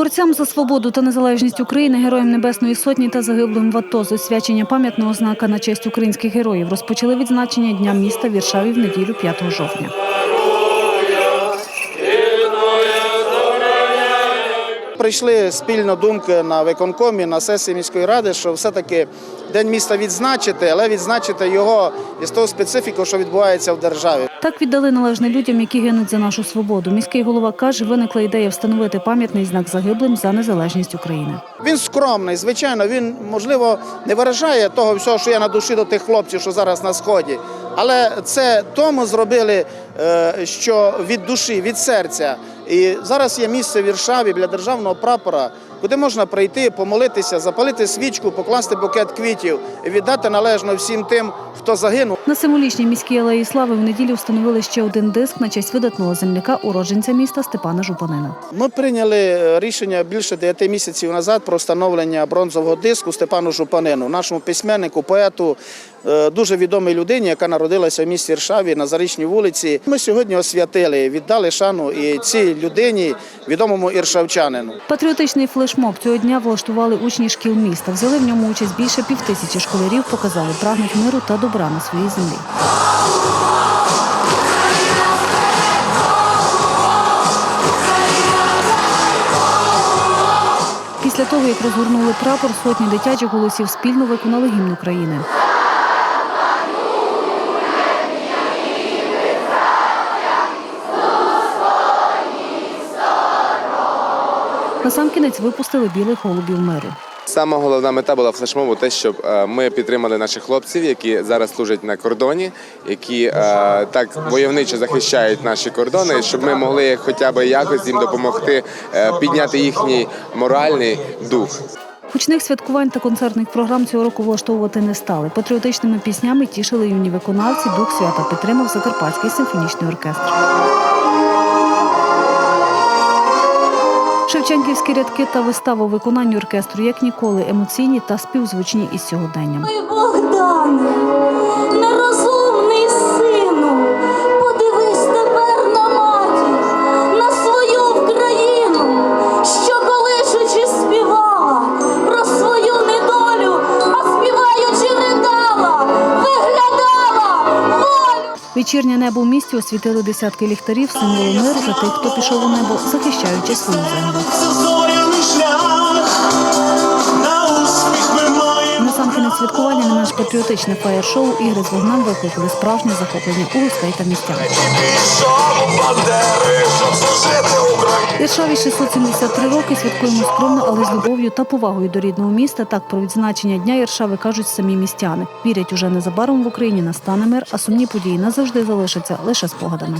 Борцям за свободу та незалежність України, героям Небесної Сотні та загиблим в АТО з освячення пам'ятного знака на честь українських героїв розпочали відзначення Дня міста Віршаві в неділю 5 жовтня. Прийшли спільно думки на виконкомі, на сесії міської ради, що все-таки День міста відзначити, але відзначити його із того специфіку, що відбувається в державі. Так віддали належне людям, які гинуть за нашу свободу. Міський голова каже, виникла ідея встановити пам'ятний знак загиблим за незалежність України. Він скромний, звичайно, він можливо не виражає того всього, що є на душі до тих хлопців, що зараз на сході. Але це тому зробили, е, що від душі, від серця. І зараз є місце в Віршаві для державного прапора, куди можна прийти, помолитися, запалити свічку, покласти букет квітів і віддати належно всім тим, хто загинув. На символічній міській алеї слави в неділю встановили ще один диск на честь видатного земляка, уродженця міста Степана Жупанина. Ми прийняли рішення більше 9 місяців назад про встановлення бронзового диску Степану Жупанину, нашому письменнику, поету, дуже відомій людині, яка народилася в місті Іршаві на Зарічній вулиці. Ми сьогодні освятили, віддали шану і цій людині, відомому іршавчанину. Патріотичний флешмоб цього дня влаштували учні шкіл міста. Взяли в ньому участь більше півтисячі школярів, показали прагнуть миру та добра на своїй землі. Після того, як розгорнули прапор, сотні дитячих голосів спільно виконали гімн України. Насамкінець випустили білих голубів миру. Сама головна мета була флешмобу те, щоб е, ми підтримали наших хлопців, які зараз служать на кордоні, які е, так войовничо захищають наші кордони, щоб ми могли хоча б якось їм допомогти е, підняти їхній моральний дух. Гучних святкувань та концертних програм цього року влаштовувати не стали. Патріотичними піснями тішили юні виконавці. Дух свята підтримав Закарпатський симфонічний оркестр. Шевченківські рядки та вистава у виконанні оркестру як ніколи емоційні та співзвучні із сьогоденням. Богдан, не нерозумний Вечірнє небо в місті освітили десятки ліхтарів, символу миру за тих, хто пішов у небо, захищаючи свою землю. Святкування на наш патріотичне фаєр-шоу ігри з вогнем викликали справжнє захоплення у гостей та містян. Іршаві 673 роки святкуємо скромно, але з любов'ю та повагою до рідного міста. Так про відзначення дня Іршави кажуть самі містяни. Вірять, уже незабаром в Україні настане мир, а сумні події назавжди залишаться лише спогадами.